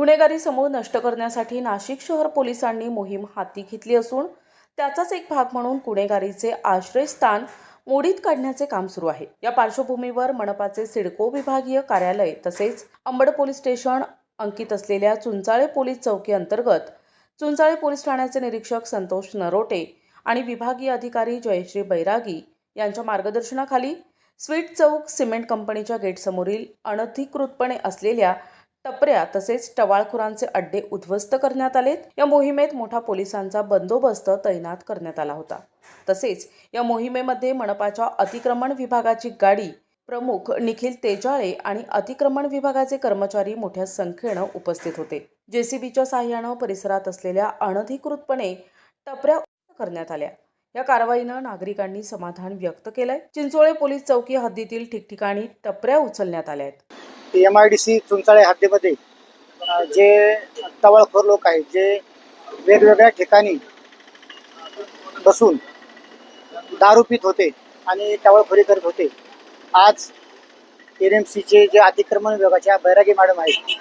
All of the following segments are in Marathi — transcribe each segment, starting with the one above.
गुन्हेगारी समूह नष्ट करण्यासाठी नाशिक शहर पोलिसांनी मोहीम हाती घेतली असून त्याचाच एक भाग म्हणून गुन्हेगारीचे आश्रयस्थान मोडीत काढण्याचे काम सुरू आहे. या पार्श्वभूमीवर मनपाचे सिडको विभागीय कार्यालय तसेच अंबड पोलीस स्टेशन अंकित असलेल्या चुंचाळे पोलीस चौकी अंतर्गत चुंचाळे पोलीस ठाण्याचे निरीक्षक संतोष नरोटे आणि विभागीय अधिकारी जयश्री बैरागी यांच्या मार्गदर्शनाखाली स्वीट चौक सिमेंट कंपनीच्या गेटसमोरील अनधिकृतपणे असलेल्या टपऱ्या तसेच टवाळखोरांचे अड्डे उद्ध्वस्त करण्यात आलेत. या मोहिमेत मोठा पोलिसांचा बंदोबस्त तैनात करण्यात आला होता. तसेच या मोहिमेमध्ये मनपाच्या अतिक्रमण विभागाची गाडी प्रमुख निखिल तेजाळे आणि अतिक्रमण विभागाचे कर्मचारी मोठ्या संख्येनं उपस्थित होते. जेसीबीच्या साह्यानं परिसरात असलेल्या अनधिकृतपणे टपऱ्या करण्यात आल्या. या कारवाईनं नागरिकांनी समाधान व्यक्त केलंय. चिंचोळे पोलीस चौकी हद्दीतील ठिकठिकाणी टपऱ्या उचलण्यात आल्या आहेत. M I D C Chunchale हद्दीमध्ये जे टवाळखोर लोक आहेत जे वेगवेगळ्या ठिकाणी बसून दारू पित होते आणि टवाळखोरी करत होते आज एन एम सीचे जे अतिक्रमण विभागाच्या बैरागी मॅडम आहेत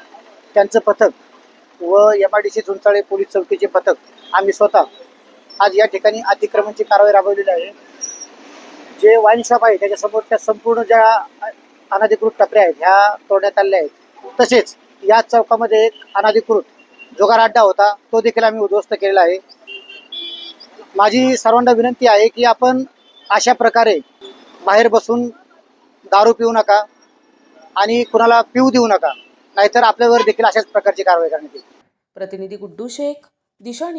त्यांचं पथक व M I D C Chunchale police चौकीचे पथक आम्ही स्वतः आज या ठिकाणी अतिक्रमणची कारवाई राबवलेली आहे. जे वाईन शॉप आहे त्याच्यासमोर त्या संपूर्ण ज्या अनधिकृत टपऱ्या आहेत ह्या तोडण्यात आलेल्या आहेत. तसेच या चौकामध्ये एक अनधिकृत जुगार अड्डा होता तो देखील आम्ही उद्ध्वस्त केलेला आहे. माझी सर्वांना विनंती आहे की आपण अशा प्रकारे बाहेर बसून दारू पिऊ नका आणि कुणाला पिऊ देऊ नका नाहीतर आपल्यावर देखील अशाच प्रकारची कारवाई करण्यात येईल. प्रतिनिधी गुड्डू शेख दिशा